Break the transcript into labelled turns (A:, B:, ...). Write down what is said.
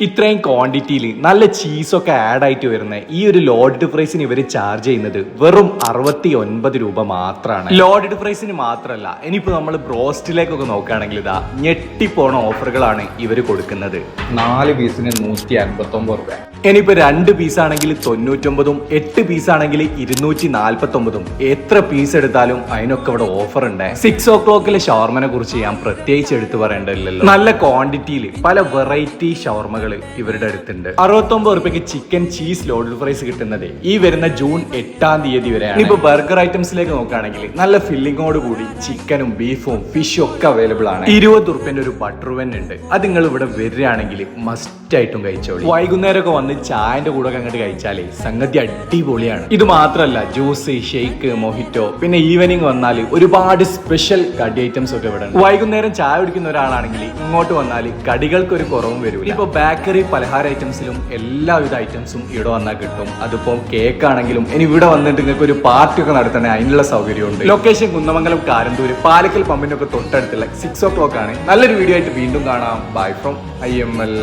A: ഇത്രയും ക്വാണ്ടിറ്റിയിൽ നല്ല ചീസൊക്കെ ആഡ് ആയിട്ട് വരുന്ന ഈ ഒരു ലോഡഡ് ഫ്രൈസിന് ഇവർ ചാർജ് ചെയ്യുന്നത് വെറും അറുപത്തി ഒൻപത് രൂപ മാത്രമാണ് ലോഡഡ് ഫ്രൈസിന് മാത്രമല്ല ഇനിയിപ്പോൾ നമ്മൾ ബ്രോസ്റ്റിലേക്കൊക്കെ നോക്കുകയാണെങ്കിൽ ഇതാ ഞെട്ടിപ്പോണ ഓഫറുകളാണ് ഇവർ കൊടുക്കുന്നത്.
B: നാല് പീസിന് നൂറ്റി അൻപത്തി ഒമ്പത് റുപ്യ
A: ഇനിയിപ്പോ രണ്ട് പീസ് ആണെങ്കിൽ തൊണ്ണൂറ്റൊമ്പതും എട്ട് പീസ് ആണെങ്കിൽ ഇരുന്നൂറ്റി നാൽപ്പത്തി ഒമ്പതും എത്ര പീസ് എടുത്താലും അതിനൊക്കെ ഇവിടെ ഓഫർ ഉണ്ട്. സിക്സ് ഓ ക്ലോക്കിലെ ഷവർമനെ കുറിച്ച് ഞാൻ പ്രത്യേകിച്ച് എടുത്തു പറയേണ്ടതില്ലല്ലോ. നല്ല ക്വാണ്ടിറ്റിയിൽ പല വെറൈറ്റി ഷവർമകൾ ഇവരുടെ അടുത്തുണ്ട്. അറുപത്തൊമ്പത് റുപ്യക്ക് ചിക്കൻ ചീസ് ലോഡൽ ഫ്രൈസ് കിട്ടുന്നത് ഈ വരുന്ന ജൂൺ എട്ടാം തീയതി വരെ ഇപ്പൊ ബർഗർ ഐറ്റംസിലേക്ക് നോക്കുകയാണെങ്കിൽ നല്ല ഫില്ലിങ്ങോട് കൂടി ചിക്കനും ബീഫും ഫിഷും ഒക്കെ അവൈലബിൾ ആണ്. ഇരുപത് റുപ്യന്റെ ഒരു ബട്ടർ വെൻ ഉണ്ട്. അത് നിങ്ങൾ ഇവിടെ വരികയാണെങ്കിൽ മസ്റ്റ് ആയിട്ടും കഴിച്ചോളൂ. വൈകുന്നേരമൊക്കെ വന്ന് ചായന്റെ കൂടെ ഒക്കെ അങ്ങോട്ട് കഴിച്ചാലേ സംഗതി അടിപൊളിയാണ്. ഇത് മാത്രമല്ല ജ്യൂസ് ഷെയ്ക്ക് മൊഹിറ്റോ പിന്നെ ഈവനിങ് വന്നാൽ ഒരുപാട് സ്പെഷ്യൽ കടി ഐറ്റംസ് ഒക്കെ ഇവിടെ വൈകുന്നേരം ചായ കുടിക്കുന്ന ഒരാളാണെങ്കിൽ ഇങ്ങോട്ട് വന്നാൽ കടികൾക്ക് ഒരു കുറവും വരും ഇപ്പൊ ബേക്കറി പലഹാര ഐറ്റംസിലും എല്ലാവിധ ഐറ്റംസും ഇവിടെ വന്നാൽ കിട്ടും. അതിപ്പോ കേക്ക് ആണെങ്കിലും ഇനി ഇവിടെ വന്നിട്ട് നിങ്ങൾക്ക് ഒരു പാർട്ടി ഒക്കെ നടത്തണേ അതിനുള്ള സൗകര്യമുണ്ട്. ലൊക്കേഷൻ കുന്നമംഗലം കാരന്തൂര് പാലക്കൽ പമ്പിനൊക്കെ തൊട്ടടുത്തുള്ള സിക്സ് ഓ ക്ലോക്ക് ആണ്. നല്ലൊരു വീഡിയോ ആയിട്ട് വീണ്ടും കാണാം. Bye from I M L